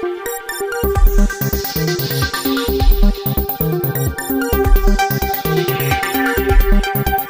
Thank you.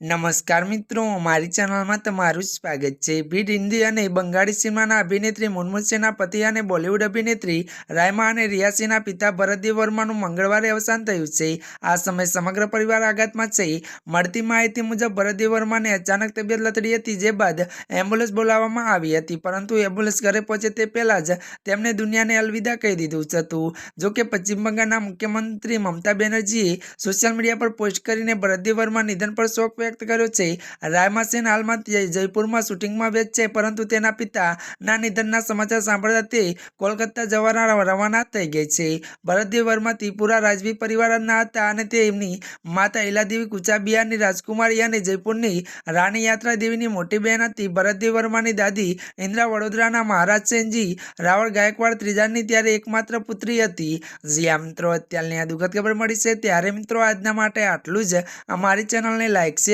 નમસ્કાર મિત્રો, મારી ચેનલમાં તમારું સ્વાગત છે. ભીડ હિન્દી અને બંગાળી સિનેમાના અભિનેત્રી મુનમુન સેના પતિ અને બોલિવૂડ અભિનેત્રી રાયમા અને રિયાસીના પિતા ભરતદેવ વર્માનું મંગળવારે અવસાન થયું છે. આ સમયે સમગ્ર પરિવાર આઘાતમાં છે. મળતી માહિતી મુજબ ભરતદેવ વર્માને અચાનક તબિયત લથડી હતી, જે બાદ એમ્બ્યુલન્સ બોલાવવામાં આવી હતી, પરંતુ એમ્બ્યુલન્સ ઘરે પહોંચે તે પહેલાં જ તેમણે દુનિયાને અલવિદા કહી દીધું હતું. જો કે પશ્ચિમ બંગાળના મુખ્યમંત્રી મમતા બેનર્જીએ સોશિયલ મીડિયા પર પોસ્ટ કરીને ભરતદેવ વર્મા નિધન પર શોક વ્યક્ત કર્યો છે. રાયમા સેન હાલમાં જયપુરમાં શૂટિંગમાં વ્યસ્ત છે, પરંતુ તેના પિતાના નિધનના સમાચાર સાંભળતા તે કોલકાતા જવાના રવાના થઈ ગઈ છે. ભરતદેવ વર્મા ત્રિપુરા રાજવી પરિવારના હતા અને તે એમની માતા ઇલાદેવી કુચાબિહારની રાજકુમારી અને જયપુરની રાણી યાત્રા દેવીની મોટી બહેન હતી. ભરતદેવ વર્માની દાદી ઇન્દ્રા વડોદરાના મહારાજ સેનજી રાવળ ગાયકવાડ ત્રીજાની ત્યારે એકમાત્ર પુત્રી હતી. જ્યાં મિત્રો, અત્યારની આ દુઃખદ ખબર મળી છે. ત્યારે મિત્રો, આજના માટે આટલું જ. અમારી ચેનલને લાઈક, શેર